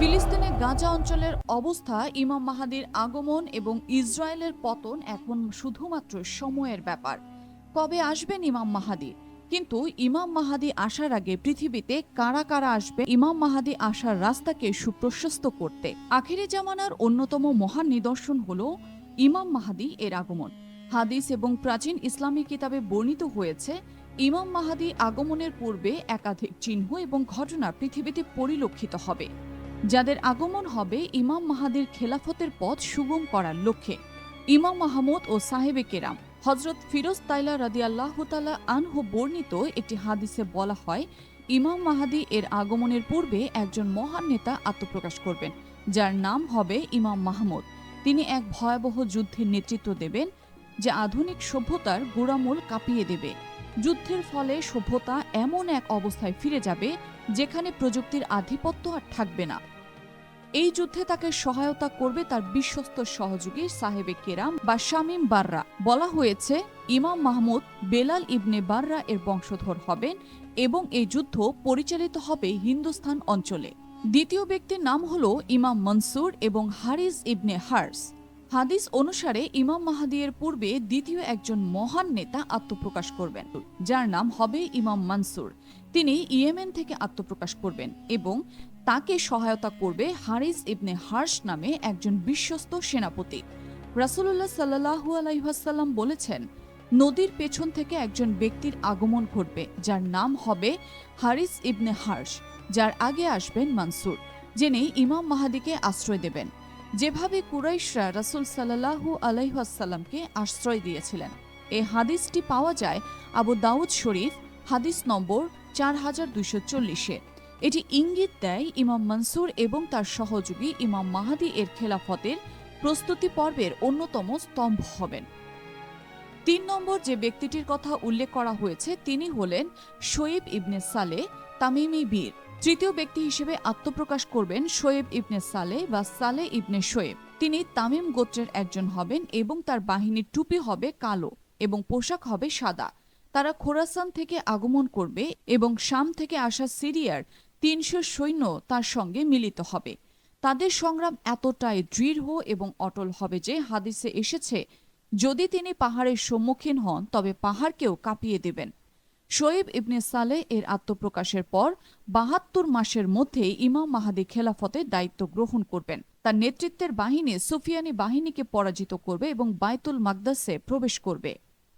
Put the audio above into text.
গাজা অঞ্চলের অবস্থা, ইমাম মাহাদির আগমন এবং ইসরায়েলের পতন এখন শুধুমাত্র সময়ের ব্যাপার। কবে আসবেন ইমাম মাহাদি? কিন্তু ইমাম মাহাদি আসার আগে পৃথিবীতে কারা কারা আসবে? ইমাম মাহাদি আসার রাস্তাকে সুপ্রশস্ত করতে। আখেরি জামানার অন্যতম মহান নিদর্শন হল ইমাম মাহাদি এর আগমন। হাদিস এবং প্রাচীন ইসলামী কিতাবে বর্ণিত হয়েছে, ইমাম মাহাদি আগমনের পূর্বে একাধিক চিহ্ন এবং ঘটনা পৃথিবীতে পরিলক্ষিত হবে। যাদের আগমন হবে ইমাম মাহাদির খেলাফতের পথ সুগম করার লক্ষ্যে। ইমাম মাহমুদ ও সাহেবে কেরাম হজরত ফিরোজ তাইলা রাদিয়াল্লাহ তালা আনহু বর্ণিত একটি হাদিসে বলা হয়, ইমাম মাহাদি এর আগমনের পূর্বে একজন মহান নেতা আত্মপ্রকাশ করবেন, যার নাম হবে ইমাম মাহমুদ। তিনি এক ভয়াবহ যুদ্ধের নেতৃত্ব দেবেন, যা আধুনিক সভ্যতার গোড়ামূল কাঁপিয়ে দেবে। যুদ্ধের ফলে সভ্যতা এমন এক অবস্থায় ফিরে যাবে যেখানে প্রযুক্তির আধিপত্য আর থাকবে না। এই যুদ্ধে তাকে সহায়তা করবে তার বিশ্বস্ত সহযোগী সাহেবে কেরাম বা শামিম বাররা। বলা হয়েছে, ইমাম মাহমুদ বেলাল ইবনে বাররা এর বংশধর হবেন এবং এই যুদ্ধ পরিচালিত হবে হিন্দুস্তান অঞ্চলে। দ্বিতীয় ব্যক্তির নাম হল ইমাম মনসুর এবং হারিস ইবনে হার্স। হাদিস অনুসারে ইমাম মাহাদিয়ের পূর্বে দ্বিতীয় একজন মহান নেতা আত্মপ্রকাশ করবেন, যার নাম হবে ইমাম মানসুর। তিনি ইয়েমেন থেকে আত্মপ্রকাশ করবেন এবং তাকে সহায়তা করবে হারিস ইবনে হার্স নামে একজন বিশ্বস্ত সেনাপতি। রাসুল্লাহ সাল্লাহু আলাইহাসাল্লাম বলেছেন, নদীর পেছন থেকে একজন ব্যক্তির আগমন ঘটবে, যার নাম হবে হারিস ইবনে হার্স, যার আগে আসবেন মানসুর, যিনি ইমাম মাহাদিকে আশ্রয় দেবেন। যেভাবে কুরাইশরা রাসুল সাল্লাহু আলাইহাসাল্লামকে আশ্রয় দিয়েছিলেন। এই হাদিসটি পাওয়া যায় আবু দাউদ শরীফ, হাদিস নম্বর চার হাজার দুইশো চল্লিশে। এটি ইঙ্গিত দেয় ইমাম মনসুর এবং তার সহযোগী ইমাম মাহাদি এর খেলাফতের প্রস্তুতি পর্বের অন্যতম স্তম্ভ হবেন। তিন নম্বর যে ব্যক্তিটির কথা উল্লেখ করা হয়েছে, তিনি হলেন শোয়েব ইবনে সালে তামিমি বীর। তৃতীয় ব্যক্তি হিসেবে আত্মপ্রকাশ করবেন শোয়েব ইবনে সালে বা সালে ইবনে শোয়েব। তিনি তামিম গোত্রের একজন হবেন এবং তার বাহিনীর টুপি হবে কালো এবং পোশাক হবে সাদা। তারা খোরাসান থেকে আগমন করবে এবং শাম থেকে আসা সিরিয়ার তিনশো সৈন্য তার সঙ্গে মিলিত হবে। তাদের সংগ্রাম এতটাই দৃঢ় এবং অটল হবে যে হাদিসে এসেছে, যদি তিনি পাহাড়ের সম্মুখীন হন, তবে পাহাড়কেও কাঁপিয়ে দেবেন। শোয়েব ইবনে সালে এর আত্মপ্রকাশের পর বাহাত্তর মাসের মধ্যে ইমাম মাহাদি খেলাফতের দায়িত্ব গ্রহণ করবেন। তার নেতৃত্বের বাহিনী সুফিয়ানি বাহিনীকে পরাজিত করবে এবং বাইতুল মাকদাসে প্রবেশ করবে।